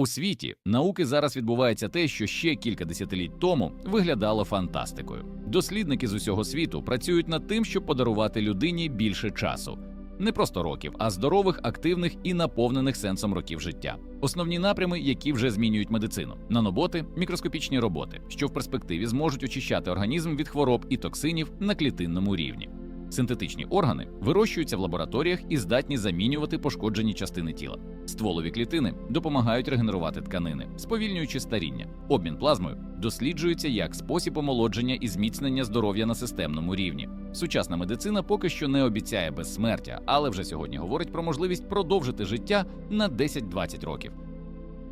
У світі науки зараз відбувається те, що ще кілька десятиліть тому виглядало фантастикою. Дослідники з усього світу працюють над тим, щоб подарувати людині більше часу. Не просто років, а здорових, активних і наповнених сенсом років життя. Основні напрями, які вже змінюють медицину: наноботи, мікроскопічні роботи, що в перспективі зможуть очищати організм від хвороб і токсинів на клітинному рівні. Синтетичні органи вирощуються в лабораторіях і здатні замінювати пошкоджені частини тіла. Стволові клітини допомагають регенерувати тканини, сповільнюючи старіння. Обмін плазмою досліджується як спосіб омолодження і зміцнення здоров'я на системному рівні. Сучасна медицина поки що не обіцяє безсмертя, але вже сьогодні говорить про можливість продовжити життя на 10-20 років.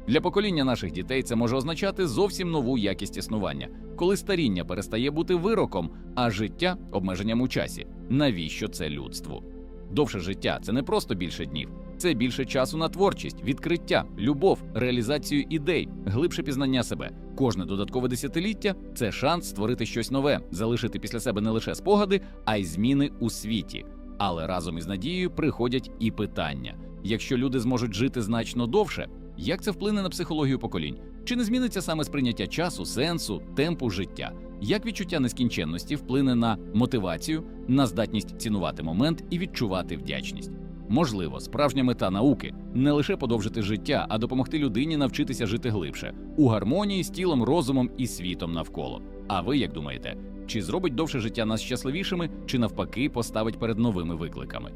Для покоління наших дітей це може означати зовсім нову якість існування, коли старіння перестає бути вироком, а життя обмеженням у часі. Навіщо це людству? Довше життя це не просто більше днів, це більше часу на творчість, відкриття, любов, реалізацію ідей, глибше пізнання себе. Кожне додаткове десятиліття це шанс створити щось нове, залишити після себе не лише спогади, а й зміни у світі. Але разом із надією приходять і питання: якщо люди зможуть жити значно довше, як це вплине на психологію поколінь? Чи не зміниться саме сприйняття часу, сенсу, темпу життя? Як відчуття нескінченності вплине на мотивацію, на здатність цінувати момент і відчувати вдячність? Можливо, справжня мета науки не лише подовжити життя, а допомогти людині навчитися жити глибше у гармонії з тілом, розумом і світом навколо. А ви як думаєте, чи зробить довше життя нас щасливішими, чи навпаки поставить перед новими викликами?